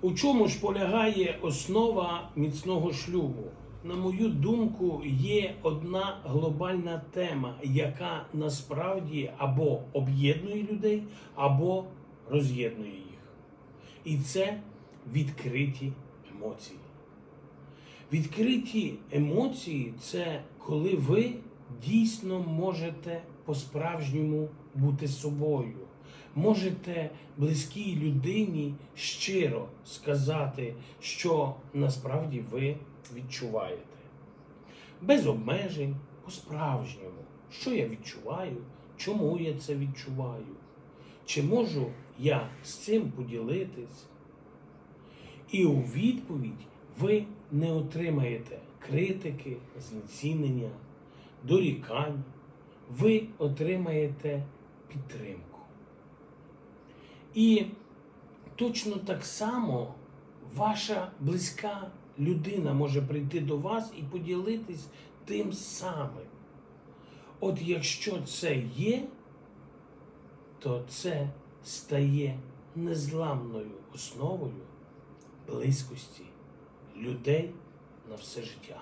У чому ж полягає основа міцного шлюбу? На мою думку, є одна глобальна тема, яка насправді або об'єднує людей, або роз'єднує їх. І це відкриті емоції. Відкриті емоції це коли ви дійсно можете по-справжньому бути собою. Можете близькій людині щиро сказати, що насправді ви відчуваєте. Без обмежень, по-справжньому. Що я відчуваю, чому я це відчуваю? Чи можу я з цим поділитись? І у відповідь ви не отримаєте критики, знецінення, дорікань. Ви отримаєте підтримку. І точно так само ваша близька людина може прийти до вас і поділитись тим самим. От якщо це є, то це стає незламною основою близькості людей на все життя.